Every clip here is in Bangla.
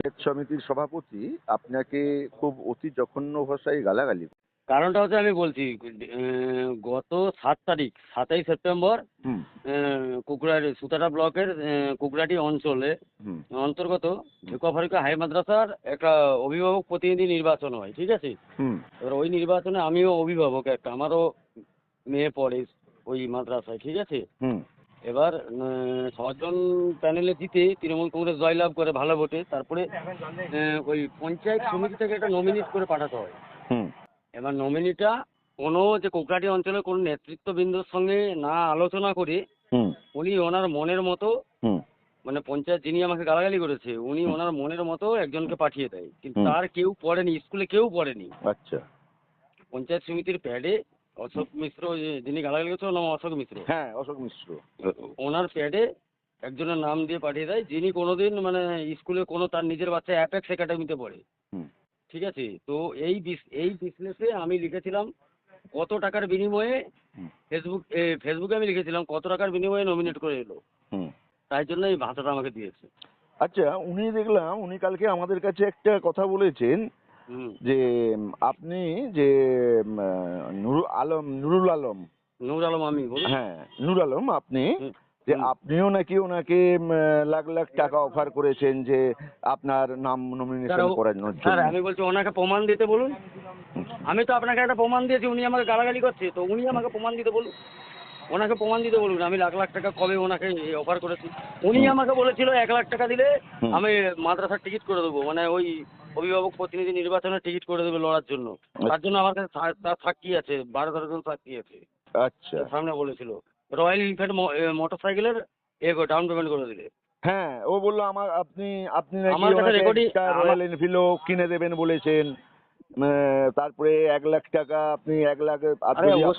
পঞ্চায়েত সমিতির সভাপতি আপনাকে খুব অতি জঘন্য ভাষায় গালাগালি কারণটা হচ্ছে আমি বলছি গত সাত তারিখ সাতই সেপ্টেম্বর হুম। কুকুরাটি সুতারা ব্লকের কুকুরাটি অঞ্চলে অন্তর্গত ঢেকুয়াফারিকা হাই মাদ্রাসার একটা অভিভাবক প্রতিনিধি নির্বাচন হয় ঠিক আছে? এবার ওই নির্বাচনে আমিও অভিভাবক একটা আমারও মেয়ে পড়ে ওই মাদ্রাসায় ঠিক আছে? হুম। এবার ছজন প্যানেলে জিতে তৃণমূল কংগ্রেস জয়লাভ করে ভালো ভোটে তারপরে ওই পঞ্চায়েত সমিতি থেকে একটা নমিনেট করে পাঠাতে হয়। হুম। এবার নমিনিটা কোনো যে কোকরাটি অঞ্চলের কোনো নেতৃত্ববৃন্দর সঙ্গে না আলোচনা করে হুম। উনি ওনার মনের মতো হুম। মানে পঞ্চায়েত যিনি আমাকে গালাগালি করেছে উনি ওনার মনের মতো একজনকে পাঠিয়ে দেয়। কিন্তু তার কেউ পড়েনি স্কুলে কেউ পড়েনি। আচ্ছা। পঞ্চায়েত সমিতির প্যাডে অশোক মিশ্র যিনি গালাগালি করেছে ওর নাম অশোক মিশ্র। হ্যাঁ অশোক মিশ্র। ওনার প্যাডে একজনের নাম দিয়ে পাঠিয়ে দেয় যিনি কোনোদিন মানে স্কুলে কোনো তার নিজের বাচ্চা অ্যাপেক্স একাডেমিতে পড়ে। ঠিক আছে? তো এই এই বিজনেসে আমি লিখেছিলাম কত টাকার বিনিময়ে ফেসবুক ফেসবুকে আমি লিখেছিলাম কত টাকার বিনিময়ে নমিনেট করে এলো। তাই জন্য এই ভাতাটা আমাকে দিয়েছে। আচ্ছা উনি দেখলাম উনি কালকে আমাদের কাছে একটা কথা বলেছেন যে আপনি যে নুরুল আলম নুরুল আলম। নূর আলম আমি বলুন। হ্যাঁ নুর আলম আপনি যে আপনিও নাকি ওনাকে লাখ লাখ টাকা অফার করেছেন যে আপনার নাম নমিনেশন ও- করানোর স্যার জন্য আমি বলছি ওনাকে প্রমাণ দিতে বলুন। আমি তো আপনাকে একটা প্রমাণ দিয়েছি উনি আমাকে গালাগালি করছে তো উনি আমাকে প্রমাণ দিতে বলুন। ওনাকে প্রমাণ দিতে বলুন আমি লাখ লাখ টাকা কবে ওনাকে অফার করেছি। উনি আমাকে বলেছিল এক লাখ টাকা দিলে আমি মাদ্রাসার টিকিট করে দেবো। মানে ওই অভিভাবক প্রতিনিধি নির্বাচনের টিকিট করে দেবে লড়ার জন্য। তার জন্য আমার কাছে তার সাক্ষী আছে? বারো তেরো জন সাক্ষী আছে? আচ্ছা। সামনে বলেছিল। রয়্যাল এনফিল্ড মোটর সাইকেলের ডাউন পেমেন্ট করে দিলে। হ্যাঁ ও বলল আমার আপনি আপনি নাকি রয়্যাল এনফিল্ডও কিনে দেবেন বলেছেন। তারপরে এক লাখ টাকা আপনি এক লাখ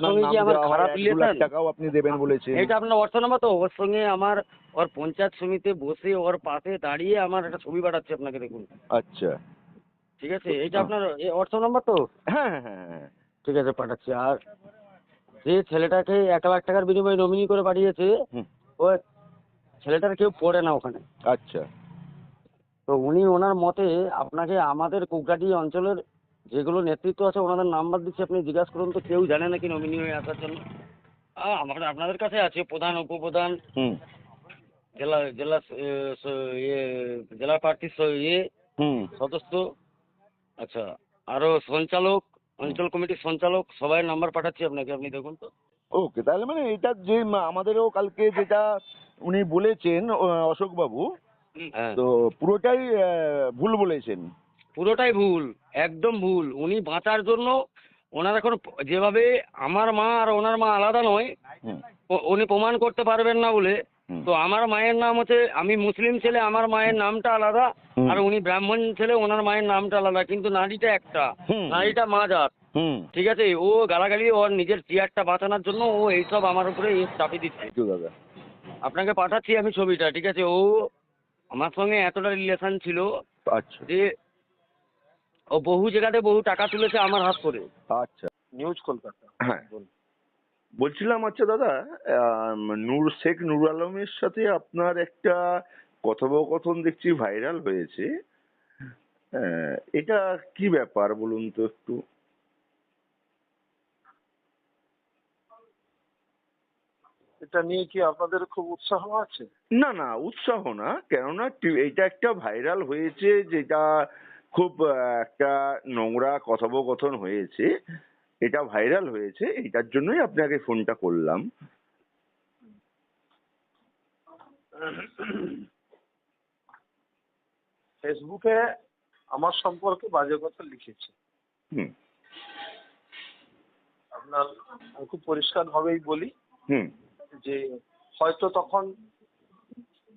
নাম? টাকাও আপনি দেবেন বলেছেন। এটা আপনার হোয়াটসঅ্যাপ নাম্বার তো ওর সঙ্গে আমার ওর পঞ্চায়েত সমিতিতে বসে ওর পাশে দাঁড়িয়ে আমার একটা ছবি পাঠাচ্ছি আপনাকে দেখুন। আচ্ছা। ঠিক আছে? এইটা আপনার হোয়াটসঅ্যাপ নাম্বার তো? হ্যাঁ হ্যাঁ হ্যাঁ হ্যাঁ ঠিক আছে পাঠাচ্ছি। আর যে ছেলেটাকে এক লাখ টাকার বিনিময়ে নমিনি করে পাঠিয়েছে ও ছেলেটার কেউ পড়ে না ওখানে। আচ্ছা। তো উনি ওনার মতে আপনাকে আমাদের কুকরাটি অঞ্চলের যেগুলো নেতৃত্ব আছে ওনাদের নাম্বার দিচ্ছি। আপনি জিজ্ঞাসা করুন তো কেউ জানে নাকি নমিনি হয়ে আসার জন্য? আমার আপনাদের কাছে আছে প্রধান উপপ্রধান জেলা জেলা ইয়ে জেলা প্রার্থীর ইয়ে সদস্য। আচ্ছা আরও সঞ্চালক অঞ্চল কমিটির সঞ্চালক সবাই নাম্বার পাঠাচ্ছি আপনাকে আপনি দেখুন তো। ওকে তাহলে মানে এটা যে আমাদেরও কালকে যেটা উনি বলেছেন অশোক বাবু হ্যাঁ। তো পুরোটাই ভুল বলেছেন। পুরোটাই ভুল একদম ভুল। উনি বাঁচার জন্য ওনার এখন যেভাবে আমার মা আর ওনার মা আলাদা নয় উনি প্রমাণ করতে পারবেন না বলে। তো আমার মায়ের নাম হচ্ছে আমি মুসলিম ছেলে আমার মায়ের নামটা আলাদা। আর উনি ব্রাহ্মণ ছেলে ওনার মায়ের নামটা আলাদা কিন্তু নারীটা একটা। নারীটা মাজার। হুম। ঠিক আছে? ও গালাগালি ওর নিজের চেয়ারটা বাঁচানোর জন্য ও এইসব আমার উপরে এ চাপিয়ে দিচ্ছে। আপনাকে পাঠাচ্ছি আমি ছবিটা ঠিক আছে? ও আমার সঙ্গে এতটা রিলেশন ছিল আচ্ছা। যে ও বহু জায়গাতে বহু টাকা তুলেছে আমার হাত করে আচ্ছা। নিউজ কলকাতা। হ্যাঁ। বলছিলাম আচ্ছা দাদা নূর শেখ নূর আলমের সাথে আপনার একটা কথোপকথন দেখছি ভাইরাল হয়েছে। আহ, এটা কি ব্যাপার বলুন তো একটু? এটা নিয়ে কি আপনাদের খুব উৎসাহ আছে? না না উৎসাহ না কেননা এটা একটা ভাইরাল হয়েছে যেটা খুব একটা নোংরা কথোপকথন হয়েছে। এটা ভাইরাল হয়েছে এটার জন্যই আপনাকে ফোনটা করলাম। ফেসবুকে আমার সম্পর্কে বাজে কথা লিখেছে। হুম। আপনার আমি খুব পরিষ্কার ভাবেই বলি হুম। যে হয়তো তখন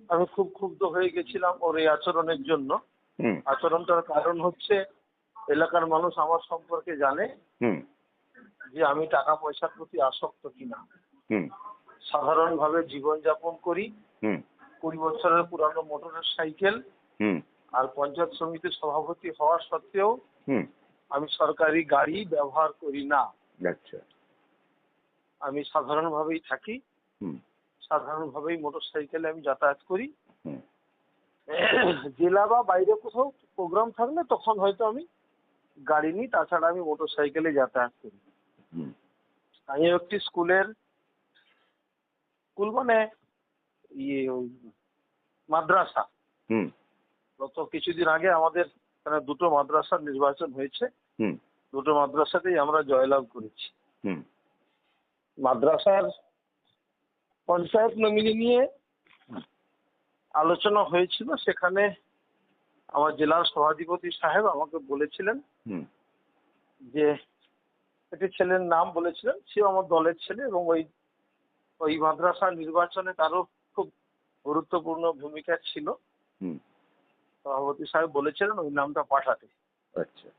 আমি খুব ক্ষুব্ধ হয়ে গেছিলাম ওর এই আচরণের জন্য। হুম। আচরণটার কারণ হচ্ছে এলাকার মানুষ আমার সম্পর্কে জানে। হুম। যে আমি টাকা পয়সার প্রতি আসক্ত কিনা। হুম। সাধারণভাবে জীবনযাপন করি। হুম। কুড়ি বছরের পুরানো মোটরের সাইকেল। হুম। আর পঞ্চায়েত সমিতির সভাপতি হওয়া সত্ত্বেও হুম। আমি সরকারি গাড়ি ব্যবহার করি না। আচ্ছা। আমি সাধারণভাবেই থাকি। হুম। সাধারণভাবেই মোটর সাইকেলে আমি যাতায়াত করি। হুম। জেলা বা বাইরে কোথাও প্রোগ্রাম থাকলে তখন হয়তো আমি গাড়ি নিই তাছাড়া আমি মোটর সাইকেলে যাতায়াত করি। হুম। আমি একটি স্কুলের স্কুল মানে ইয়ে ওই মাদ্রাসা। হুম। গত কিছুদিন আগে আমাদের এখানে দুটো মাদ্রাসার নির্বাচন হয়েছে। হুম। দুটো মাদ্রাসাতেই আমরা জয়লাভ করেছি। হুম। মাদ্রাসার পঞ্চায়েত নমিনি নিয়ে আলোচনা হয়েছিল। সেখানে আমার জেলার সভাধিপতি সাহেব আমাকে বলেছিলেন হুম। যে একটি ছেলের নাম বলেছিলেন সেও আমার দলের ছেলে এবং ওই ওই মাদ্রাসা নির্বাচনে তারও খুব গুরুত্বপূর্ণ ভূমিকা ছিল। সভাপতি সাহেব বলেছিলেন ওই নামটা পাঠাতে। আচ্ছা।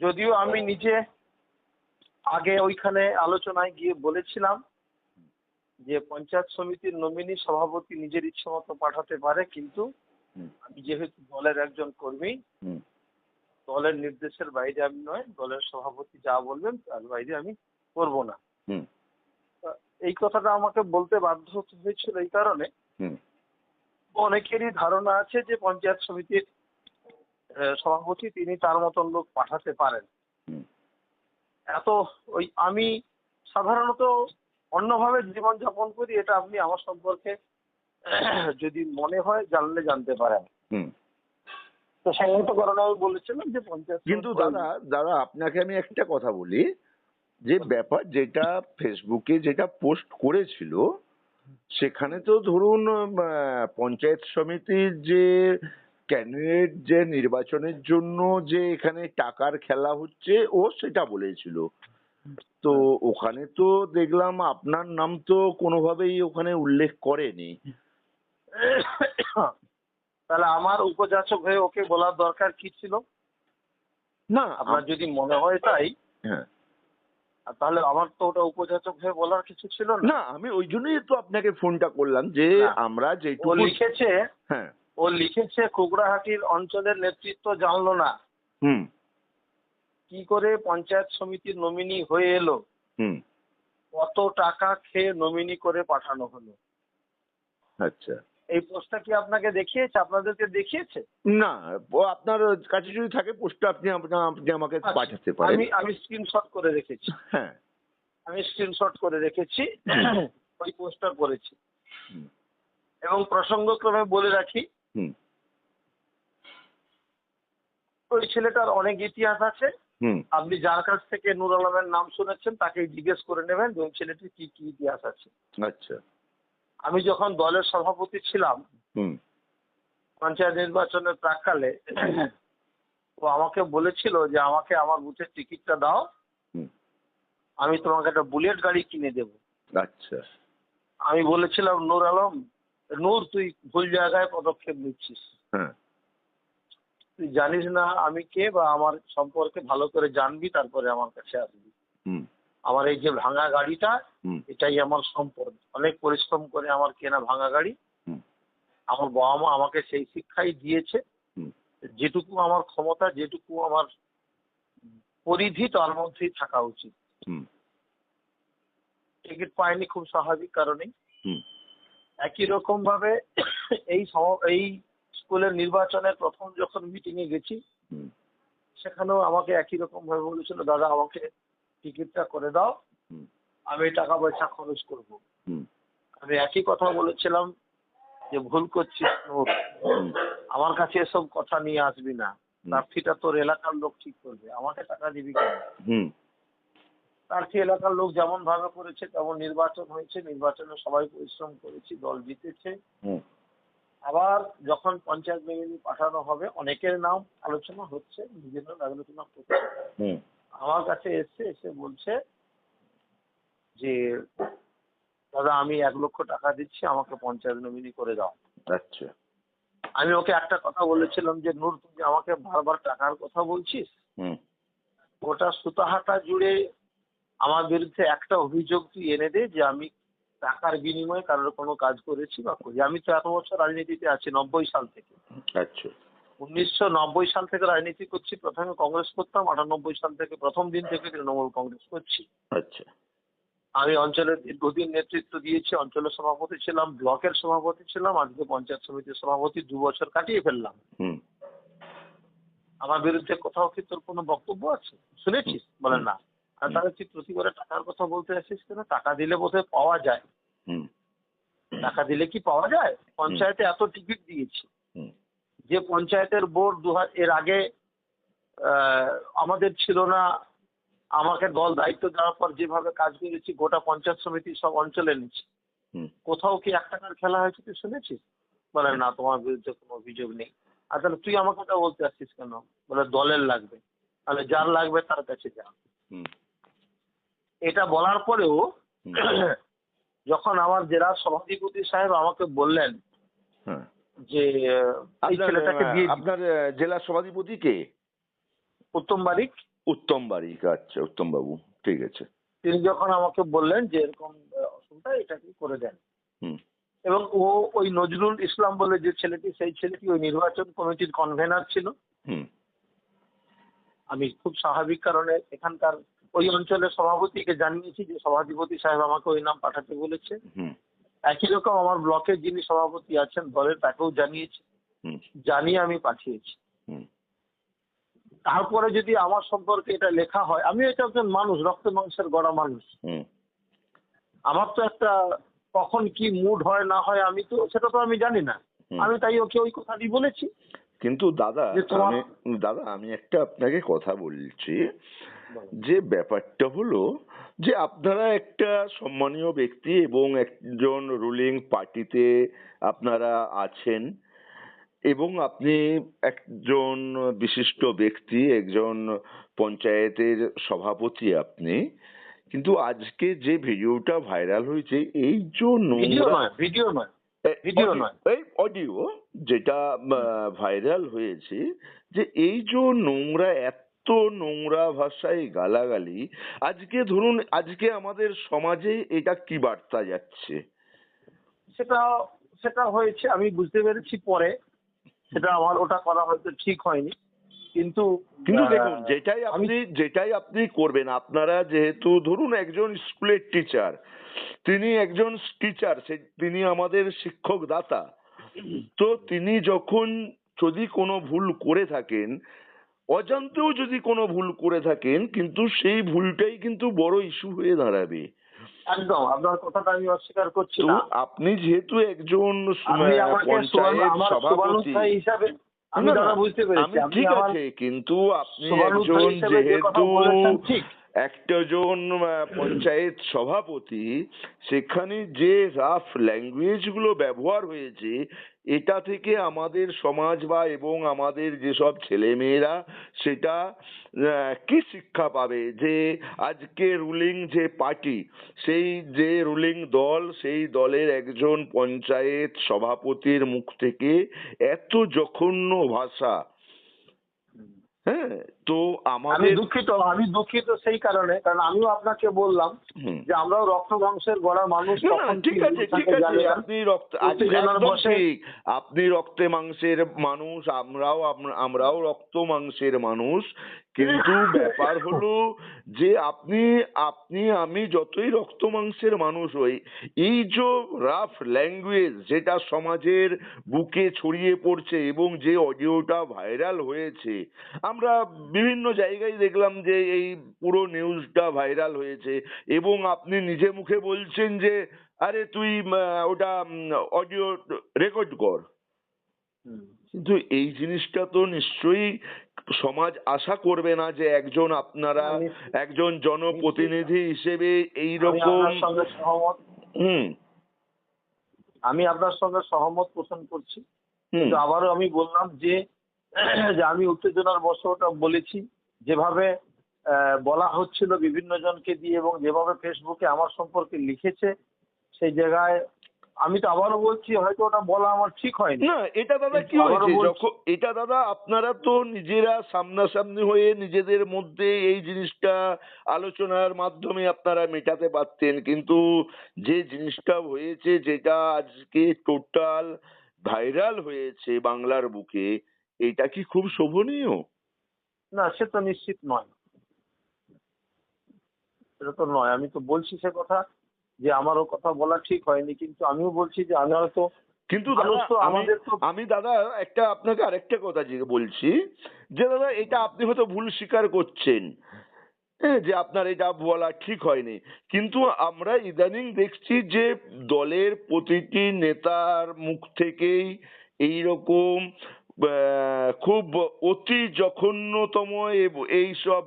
যদিও আমি নিজে আগে ওইখানে আলোচনায় গিয়ে বলেছিলাম যে পঞ্চায়েত সমিতির নমিনি সভাপতি নিজের ইচ্ছে মতো পাঠাতে পারে কিন্তু আমি যেহেতু দলের একজন কর্মী হুম। দলের নির্দেশের বাইরে আমি নয় দলের সভাপতি যা বলবেন তার বাইরে আমি করব না। এই কথাটা আমাকে বলতে বাধ্য হয়েছিল এই কারণে। অনেকেরই ধারণা আছে যে পঞ্চায়েত সমিতির সভাপতি তিনি তার মতন লোক পাঠাতে পারেন। এত ওই আমি সাধারণত অন্যভাবে জীবনযাপন করি এটা আপনি আমার সম্পর্কে যদি মনে হয় জানলে জানতে পারেন। হুম। কিন্তু দাদা দাদা, আপনাকে আমি একটা কথা বলি। যে ব্যাপার যেটা ফেসবুকে যেটা পোস্ট করেছিল, সেখানে তো ধরুন পঞ্চায়েত সমিতির যে ক্যান্ডিডেট যে নির্বাচনের জন্য যে এখানে টাকার খেলা হচ্ছে, ও সেটা বলেছিল। তো ওখানে তো দেখলাম আপনার নাম তো কোনোভাবেই ওখানে উল্লেখ করেনি। তাহলে আমার উপযাচক হয়ে ওকে বলার দরকার কি ছিল? না আপনার যদি মনে হয় তাই হ্যাঁ। তাহলে আমার তো ওটা উপযাচক হয়ে বলার কিছু ছিল না। না আমি ওই জন্যই তো আপনাকে ফোনটা করলাম যে। আমরা ও যেটুকু লিখেছে হ্যাঁ। ও লিখেছে কুকড়াহাটির অঞ্চলের নেতৃত্ব জানলো না। হুম। কি করে পঞ্চায়েত সমিতির নমিনি হয়ে এলো? হুম। কত টাকা খেয়ে নমিনি করে পাঠানো হলো? আচ্ছা। এই পোস্টটা কি আপনাকে দেখিয়েছে? আপনাদেরকে দেখিয়েছে? না ও আপনার কাছে যদি থাকে পোস্টটা আপনি আপনা- আমাকে আচ্ছা, পাঠাতে পারেন। আমি আমি স্ক্রিনশট করে রেখেছি। হ্যাঁ। আমি স্ক্রিনশট করে রেখেছি। ওই পোস্টটা করেছি। এবং প্রসঙ্গক্রমে বলে রাখি হুম। ওই ছেলেটার অনেক ইতিহাস আছে। হুম। আপনি যার কাছ থেকে নুর আলমের নাম শুনেছেন তাকে জিজ্ঞেস করে নেবেন যে ওই ছেলেটির কি কি ইতিহাস আছে। আচ্ছা। আমি যখন দলের সভাপতি ছিলাম পঞ্চায়েত নির্বাচনের প্রাককালে ও আমাকে বলেছিল যে আমাকে আমার বুথের টিকিটটা দাও আমি তোমাকে একটা বুলেট গাড়ি কিনে দেব। আচ্ছা। আমি বলেছিলাম নূর আলম নূর তুই ভুল জায়গায় পদক্ষেপ নিচ্ছিস। হ্যাঁ। তুই জানিস না আমি কে বা আমার সম্পর্কে ভালো করে জানবি তারপরে আমার কাছে আসবি। হুম। আমার এই যে ভাঙা গাড়িটা এটাই আমার সম্পদ। অনেক পরিশ্রম করে আমার কেনা ভাঙা গাড়ি। আমার বাবা মা আমাকে সেই শিক্ষাই দিয়েছে। যেটুকু আমার ক্ষমতা যেটুকু আমার পরিধি তার মধ্যেই থাকা উচিত। টিকিট পাইনি খুব স্বাভাবিক কারণেই। একই রকম ভাবে এই এই স্কুলের নির্বাচনের প্রথম যখন মিটিং এ গেছি সেখানেও আমাকে একই রকম ভাবে বলেছিল দাদা আমাকে টিকিটটা করে দাও। আমি টাকা পয়সা খরচ করব। আমি একই কথা বলেছিলাম যে ভুল করছিস আমার কাছে এসব কথা নিয়ে আসবি না। প্রার্থীটা তোর এলাকার লোক ঠিক করবে। আমাকে টাকা দিবি কেন? প্রার্থী এলাকার লোক যেমন ভাবে করেছে তেমন নির্বাচন হয়েছে। নির্বাচনে সবাই পরিশ্রম করেছি দল জিতেছে। আবার যখন পঞ্চায়েত নমিনি পাঠানো হবে অনেকের নাম আলোচনা হচ্ছে নিজের নাম আলোচনা করছে আমার কাছে এসছে এসে বলছে যে দাদা আমি এক লক্ষ টাকা দিচ্ছি আমাকে পঞ্চায়েত নমিনি করে দাও। আচ্ছা। আমি ওকে একটা কথা বলেছিলাম যে নূর তুমি আমাকে বারবার টাকার কথা বলছিস হুম। গোটা সুতাহাটা জুড়ে আমার বিরুদ্ধে একটা অভিযোগ তুই এনে দে যে আমি টাকার বিনিময়ে কারোর কোনো কাজ করেছি বা করি। আমি তো এত বছর রাজনীতিতে আছি নব্বই সাল থেকে। আচ্ছা। উনিশশো নব্বই সাল থেকে রাজনীতি করছি প্রথমে কংগ্রেস করতাম আটানব্বই সাল থেকে প্রথম দিন থেকে তৃণমূল কংগ্রেস করছি। আচ্ছা। আমি অঞ্চলের দীর্ঘদিন নেতৃত্ব দিয়েছি অঞ্চলের সভাপতি ছিলাম ব্লকের সভাপতি ছিলাম আজকে পঞ্চায়েত সমিতির সভাপতি দু বছর কাটিয়ে ফেললাম। হুম। আমার বিরুদ্ধে কোথাও কি তোর কোনো বক্তব্য আছে? শুনেছিস? বলে না। আর তাহলে তুই প্রতি করে টাকার কথা বলতে আসিস কেন? টাকা দিলে বোধহয় পাওয়া যায়। হুম। টাকা দিলে কি পাওয়া যায়? পঞ্চায়েতে এত টিকিট দিয়েছি। যে পঞ্চায়েতের বোর্ড দু এর আগে আমাদের ছিল না আমাকে দল দায়িত্ব দেওয়ার পর যেভাবে কাজ করেছি গোটা পঞ্চায়েত সমিতি সব অঞ্চলে নিচ্ছি কোথাও কি এক টাকার খেলা হয়েছে তুই শুনেছিস? বলে না তোমার বিরুদ্ধে কোনো অভিযোগ নেই। আর তাহলে তুই আমাকে ওটা বলতে আসছিস কেন? বলে দলের লাগবে। তাহলে যার লাগবে তার কাছে যা। হুম। এটা বলার পরেও যখন আমার জেলা সভাধিপতি সাহেব আমাকে বললেন হ্যাঁ। যে এই আপনার ছেলেটাকে দিয়ে দিন। আপনার জেলা সভাধিপতি কে? উত্তম বারিক। উত্তম বারিক আচ্ছা উত্তম বাবু ঠিক আছে। তিনি যখন আমাকে বললেন যে এরকম অসুবিধা এটাকে করে দেন? হুম। এবং ও ওই নজরুল ইসলাম বলে যে ছেলেটি সেই ছেলেটি ওই নির্বাচন কমিটির কনভেনার ছিল। হুম। আমি খুব স্বাভাবিক কারণে এখানকার ওই অঞ্চলের সভাপতিকে জানিয়েছি যে সভাধিপতি সাহেব আমাকে ওই নাম পাঠাতে বলেছে। হুম। একই রকম আমার ব্লকের যিনি সভাপতি আছেন দলের তাকেও জানিয়েছি জানিয়ে আমি পাঠিয়েছি। তারপরে যদি আমার সম্পর্কে এটা লেখা হয় আমি এটা একজন মানুষ রক্ত মাংসের গড়া মানুষ। আমার তো একটা কখন কি মুড হয় না হয় আমি তো সেটা তো আমি জানি না। আমি তাই ওকে ওই কথাটি বলেছি। কিন্তু দাদা দাদা আমি একটা আপনাকে কথা বলছি। যে ব্যাপারটা হলো যে আপনারা একটা সম্মানীয় ব্যক্তি এবং একজন রুলিং পার্টিতে আপনারা আছেন এবং আপনি একজন বিশিষ্ট ব্যক্তি একজন পঞ্চায়েতের সভাপতি আপনি কিন্তু আজকে যে ভিডিওটা ভাইরাল হয়েছে এই জন্য ভিডিও নয় ভিডিও নয় ভিডিও নয়। এই অডিও যেটা ভাইরাল হয়েছে যে এই যে নোংরা এত নোংরা ভাষায় গালাগালি। আজকে ধরুন আজকে আমাদের সমাজে এটা কি বার্তা যাচ্ছে? সেটা সেটা হয়েছে আমি বুঝতে পেরেছি পরে। সেটা আমার ওটা করা হয়তো ঠিক হয়নি। কিন্তু কিন্তু দেখুন যেটাই আপনি যেটাই আপনি করবেন আপনারা যেহেতু ধরুন একজন স্কুলের টিচার তিনি একজন টিচার সে তিনি আমাদের শিক্ষক দাতা তো তিনি যখন যদি কোনো ভুল করে থাকেন অজান্তেও যদি কোনো ভুল করে থাকেন কিন্তু সেই ভুলটাই কিন্তু বড় ইস্যু হয়ে দাঁড়াবে। একদম আপনার কথাটা আমি অস্বীকার করছি না আপনি যেহেতু একজন পঞ্চায়েত সভাপতি। হিসাবে আমি দাদা বুঝতে পেরেছি। ঠিক আছে কিন্তু আপনি একজন যেহেতু একজন আহ, পঞ্চায়েত সভাপতি সেখানে যে রাফ ল্যাঙ্গুয়েজগুলো ব্যবহার হয়েছে এটা থেকে আমাদের সমাজ বা এবং আমাদের যেসব ছেলেমেয়েরা সেটা কি শিক্ষা পাবে? যে আজকে রুলিং যে পার্টি সেই যে রুলিং দল, সেই দলের একজন পঞ্চায়েত সভাপতির মুখ থেকে এত জঘন্য ভাষা। হ্যাঁ? তো আমি আমাদের দুঃখিত আমি দুঃখিত সেই কারণে কারণ আমিও আপনাকে বললাম যে আমরাও রক্ত মাংসের গড়া মানুষ ঠিক আছে ঠিক আছে আপনি রক্ত ঠিক। আপনি রক্তে মাংসের মানুষ আমরাও আমরাও রক্ত মাংসের মানুষ কিন্তু ব্যাপার হলো যে আপনি আপনি আমি যতই রক্ত মাংসের মানুষ হই এই যে রাফ ল্যাঙ্গুয়েজ যেটা সমাজের বুকে ছড়িয়ে পড়ছে এবং যে অডিওটা ভাইরাল হয়েছে আমরা বিভিন্ন জায়গায় দেখলাম যে এই পুরো নিউজটা ভাইরাল হয়েছে এবং আপনি নিজে মুখে বলছেন যে আরে তুই ওটা অডিও রেকর্ড কর। কিন্তু এই জিনিসটা তো নিশ্চয়ই সমাজ আশা করবে না যে একজন আপনারা একজন জনপ্রতিনিধি হিসেবে এই রকম সহমত। হুম। আমি আপনার সঙ্গে সহমত পোষণ করছি। কিন্তু আবারও আমি বললাম যে যে আমি উত্তেজনার বশে বলেছি যেভাবে আহ, বলা হচ্ছিল বিভিন্ন জনকে দিয়ে এবং যেভাবে ফেসবুকে আমার সম্পর্কে লিখেছে সেই জায়গায় আমি তো আবারও বলছি হয়তো ওটা বলা আমার ঠিক হয়নি। না এটা দাদা কি হয়েছে? এটা দাদা আপনারা তো নিজেরা সামনাসামনি হয়ে নিজেদের মধ্যে এই জিনিসটা আলোচনার মাধ্যমে আপনারা মেটাতে পারতেন কিন্তু যে জিনিসটা হয়েছে যেটা আজকে টোটাল ভাইরাল হয়েছে বাংলার বুকে এটা কি খুব শোভনীয়? না সে তো নিশ্চিত নয়। সেটা তো নয়। আমি তো বলছি সে কথা যে আমারও কথা বলা ঠিক হয়নি কিন্তু আমিও বলছি যে আমি হয়তো কিন্তু আমি আমাদের আমি দাদা একটা আপনাকে আরেকটা কথা বলছি যে দাদা এটা আপনি হয়তো ভুল স্বীকার করছেন হ্যাঁ, যে আপনার এটা বলা ঠিক হয়নি। কিন্তু আমরা ইদানিং দেখছি যে দলের প্রতিটি নেতার মুখ থেকেই এইরকম খুব অতি জঘন্যতম এব- এইসব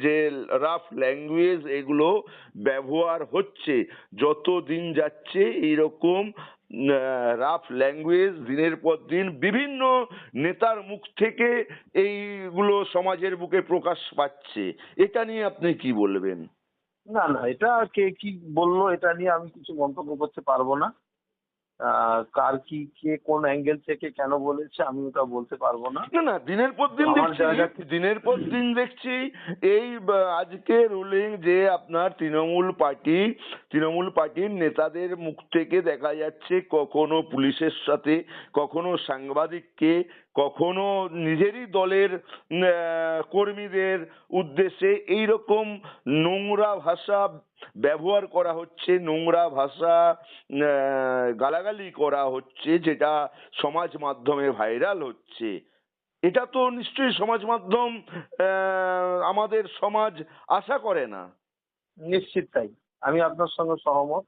যে রাফ ল্যাঙ্গুয়েজ এগুলো ব্যবহার হচ্ছে। যত দিন যাচ্ছে এইরকম রাফ ল্যাঙ্গুয়েজ দিনের পর দিন বিভিন্ন নেতার মুখ থেকে এইগুলো সমাজের বুকে প্রকাশ পাচ্ছে। এটা নিয়ে আপনি কি বলবেন? না না, এটা কে কি বলল, এটা নিয়ে আমি কিছু মন্তব্য করতে পারব না। কার কি কে কোন অ্যাঙ্গেল থেকে কেন বলেছে আমি ওটা বলতে পারব না। না না দিনের পর দিন দেখছি দিনের পর দিন দেখছি এই আজকে রুলিং যে আপনার তৃণমূল পার্টি তৃণমূল পার্টির নেতাদের মুখ থেকে দেখা যাচ্ছে কখনো পুলিশের সাথে কখনো সাংবাদিককে কখনো নিজেরই দলের কর্মীদের উদ্দেশ্যে এই রকম নোংরা ভাষা ব্যবহার করা হচ্ছে, নোংরা ভাষা গালাগালি করা হচ্ছে, যেটা সমাজ মাধ্যমে ভাইরাল হচ্ছে। এটা তো নিশ্চয়ই সমাজ মাধ্যম আমাদের সমাজ আশা করে না। নিশ্চিত তাই। আমি আপনার সঙ্গে সহমত।